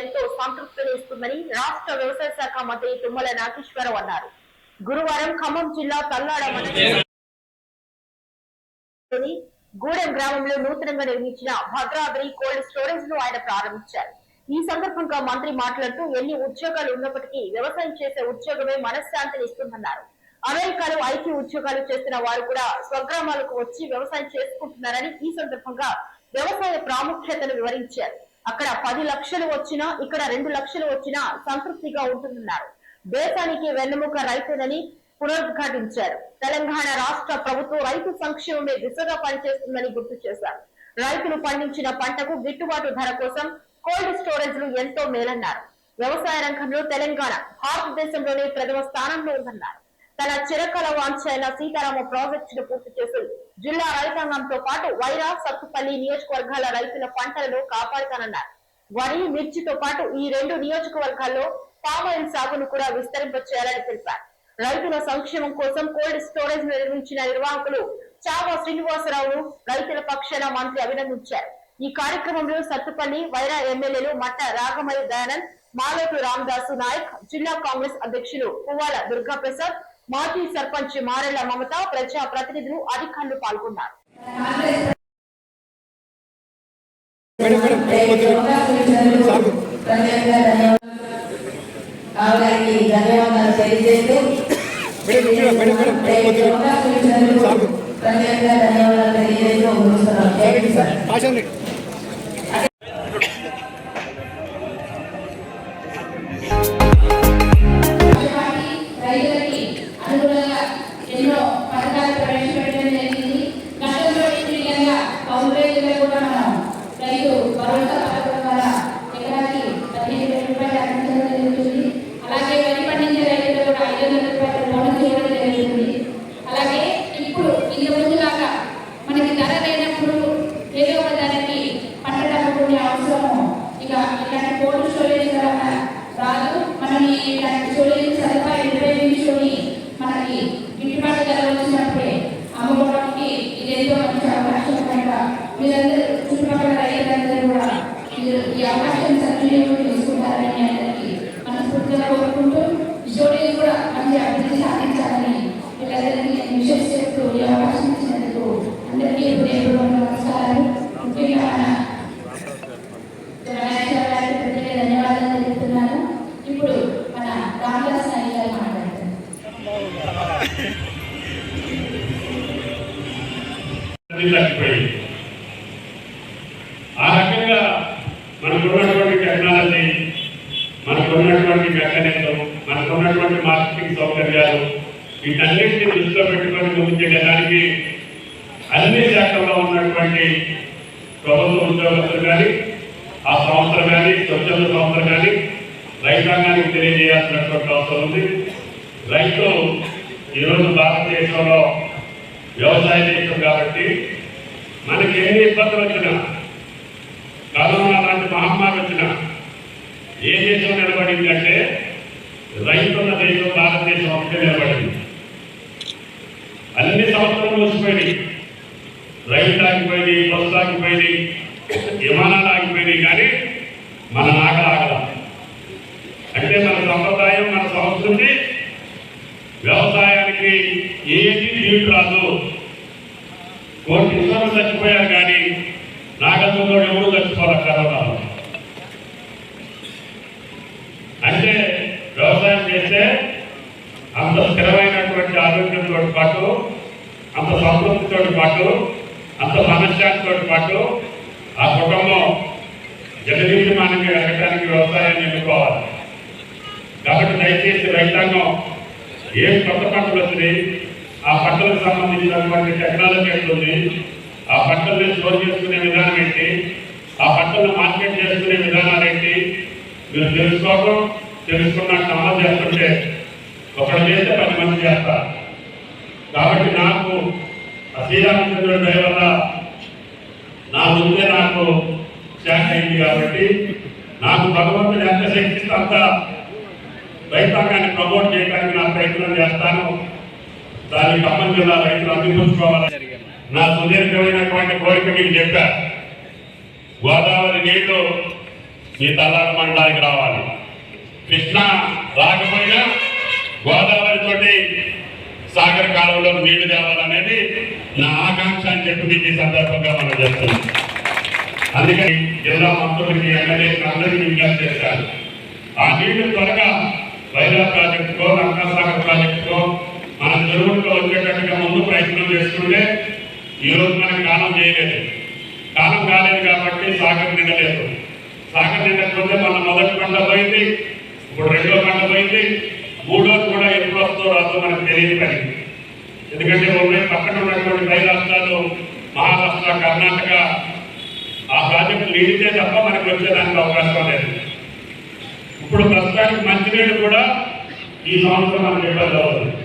ఎంతో సంతృప్తినిస్తుందని రాష్ట్ర వ్యవసాయ శాఖ మంత్రి తుమ్మల నాగేశ్వరరావు అన్నారు. గురువారం ఖమ్మం జిల్లా తల్లాడ గూడెం గ్రామంలో నూతనంగా నిర్మించిన భద్రాద్రి కోల్డ్ స్టోరేజ్ను ఆయన ప్రారంభించారు. ఈ సందర్భంగా మంత్రి మాట్లాడుతూ ఎన్ని ఉద్యోగాలు ఉన్నప్పటికీ వ్యవసాయం చేసే ఉద్యోగమే మనశ్శాంతిని ఇస్తుందన్నారు. అమెరికాలో ఐటీ ఉద్యోగాలు చేస్తున్న వారు కూడా స్వగ్రామాలకు వచ్చి వ్యవసాయం చేసుకుంటున్నారని ఈ సందర్భంగా వ్యవసాయ ప్రాముఖ్యతను వివరించారు. అక్కడ పది లక్షలు వచ్చినా ఇక్కడ రెండు లక్షలు వచ్చినా సంతృప్తిగా ఉంటుందన్నారు దేశానికి వెన్నెముక రైతులని పునరుద్ఘాటించారు. తెలంగాణ రాష్ట్ర ప్రభుత్వం రైతు సంక్షేమమే దిశగా పనిచేస్తుందని గుర్తు చేశారు. రైతులు పండించిన పంటకు గిట్టుబాటు ధర కోసం కోల్డ్ స్టోరేజ్లు ఎంతో మేలన్నారు. వ్యవసాయ రంగంలో తెలంగాణ భారతదేశంలోనే ప్రథమ స్థానంలో ఉందన్నారు. తన చిరకల వాంఛైన అయిన సీతారామ ప్రాజెక్టును పూర్తి చేసి జిల్లా రైతాంగంతో పాటు వైరా సత్తుపల్లి నియోజకవర్గాల రైతుల పంటలను కాపాడుతానన్నారు. వరి మిర్చితో పాటు ఈ రెండు నియోజకవర్గాల్లో పామాయిల్ సాగును కూడా విస్తరింప చేయాలని తెలిపారు. రైతుల సంక్షేమం కోసం కోల్డ్ స్టోరేజ్ నిర్మించిన నిర్వాహకులు చావా శ్రీనివాసరావును రైతుల పక్షాన మంత్రి అభినందించారు. ఈ కార్యక్రమంలో సత్తుపల్లి వైరా ఎమ్మెల్యేలు మట్ట రాఘమయ్య దయానంద్ మాలోటు రామదాసు నాయక్ జిల్లా కాంగ్రెస్ అధ్యక్షులు పువ్వాల దుర్గాప్రసాద్ మాజీ సర్పంచ్ మారెళ్ళ మమత ప్రజా ప్రతినిధులు అధికారులు పాల్గొన్నారు ధన్యవాదాలు తెలియజేస్తూ మేడం ధన్యవాదాలు తెలియజేస్తూ ఇలాంటి స్టోరేజ్ సదుపాయం ఉపయోగించుకొని మనకి గిట్టుబాటు ధర వచ్చినప్పుడే అమ్ముకోవడానికి ఇది మంచి అవకాశం కనుక మీరందరూ చుట్టుపక్కల రైతులందరూ కూడా మీరు ఈ అవకాశం సద్వినియోగం చేసుకుంటారని అందరికీ మనస్ఫూర్తిగా కోరుకుంటూ జోడీలు కూడా మంచి అభివృద్ధి సాధించాలని అది తగ్గిపోయింది ఆ రకంగా మనకున్నటువంటి టెక్నాలజీ మనకున్నటువంటి మెకానిజం మనకున్నటువంటి మార్కెటింగ్ సౌకర్యాలు వీటన్నింటినీ దృష్టిలో పెట్టుకొని ముందుకెళ్ళడానికి అన్ని శాఖల్లో ఉన్నటువంటి ప్రభుత్వ ఉద్యోగస్తులు కానీ ఆ సంస్థలు కానీ స్వచ్ఛంద సంస్థలు కానీ రైతాంగానికి తెలియజేయాల్సినటువంటి అవసరం ఉంది. రైతు ఈరోజు భారతదేశంలో వ్యవసాయ దేశం కాబట్టి మనకి ఎన్ని ఇబ్బందులు వచ్చినా కరోనా లాంటి మహమ్మారి వచ్చినా ఏ దేశం నిలబడింది అంటే రైతున్న దేశం భారతదేశం ఒకటే నిలబడింది. అన్ని సంవత్సరాలు వచ్చిపోయినాయి రైలు ఆగిపోయింది బస్సు ఆగిపోయింది విమానాలు ఆగిపోయినాయి కానీ మన ఆకలి ఆగల అంటే మన సంప్రదాయం మన సంస్కృతి వ్యవసాయానికి ఏది నీళ్ళు రాదు. కోటి ఇతరులు చచ్చిపోయారు కానీ నాగంతో ఎవరు చచ్చిపోవాలి కరోనాలో అంటే వ్యవసాయం చేస్తే అంత స్థిరమైనటువంటి ఆరోగ్యంతో పాటు అంత సంతృప్తితో పాటు అంత మనశ్శాంతితో పాటు ఆ కుటుంబం జగదీయమానంగా ఎదగడానికి వ్యవసాయాన్ని ఎన్నుకోవాలి. కాబట్టి దయచేసి రైతాంగం ఏం కొత్త పంటలు వచ్చినాయి? ఆ పంటలకు సంబంధించినటువంటి టెక్నాలజీ ఎట్లుంది ఆ పంటల్ని స్టోర్ చేసుకునే విధానం ఏంటి? ఆ పంటలను మార్కెట్ చేసుకునే విధానాలు ఏంటి? మీరు తెలుసుకోవడం తెలుసుకున్నట్టు అమలు చేస్తుంటే ఒకరు చేస్తే పది మంది చేస్తారు. కాబట్టి నాకు ఆ శ్రీరామచంద్రుడి దయ వల్ల నా ముందే నాకు శాఖ అయింది కాబట్టి నాకు భగవంతుడు ఎంత శక్తిస్తే అంత రైతాంగాన్ని ప్రమోట్ చేయడానికి నా ప్రయత్నం చేస్తాను. దాన్ని ఖమ్మం జిల్లా రైతులు అందిపుచ్చుకోవాలని నా సుదీర్ఘమైనటువంటి కోరిక మీకు చెప్పా. గోదావరి నీళ్ళు ఈ తల్లాడ మండలానికి రావాలి. కృష్ణ రాకపోయినా గోదావరి తోటి సాగర్ కాలువలో నీళ్ళు తేవాలనేది నా ఆకాంక్ష అని చెప్పి మీకు ఈ సందర్భంగా మనం చేస్తున్నాం అందుకని జిల్లా మంత్రులకి ఎమ్మెల్యేకి అందరికీ విజ్ఞప్తి చేశాను ఆ నీళ్ళు త్వరగా వైరా ప్రాజెక్టుకో రంగసాగర్ ప్రాజెక్టుకో మన వచ్చేటట్టుగా ముందు ప్రయత్నం చేస్తుంటే ఈ రోజు మనకు కాలం చేయలేదు. కాలం కాలేదు కాబట్టి సాగర్ నిండలేదు సాగర్ నిండకపోతే మన మొదటి పంట పోయింది ఇప్పుడు రెండో పంట పోయింది మూడో కూడా ఎప్పుడు వస్తుందో రాదో మనకు తెలియదు పని. ఎందుకంటే ఉన్నాయి పక్కన ఉన్నటువంటి పై రాష్ట్రాలు మహారాష్ట్ర కర్ణాటక ఆ ప్రాజెక్టు నీడితే తప్ప మనకు వచ్చేదానికి అవకాశం లేదు. ఇప్పుడు ప్రస్తుతానికి మంచినీళ్ళు కూడా ఈ సంవత్సరం మనకి ఇబ్బంది అవుతుంది.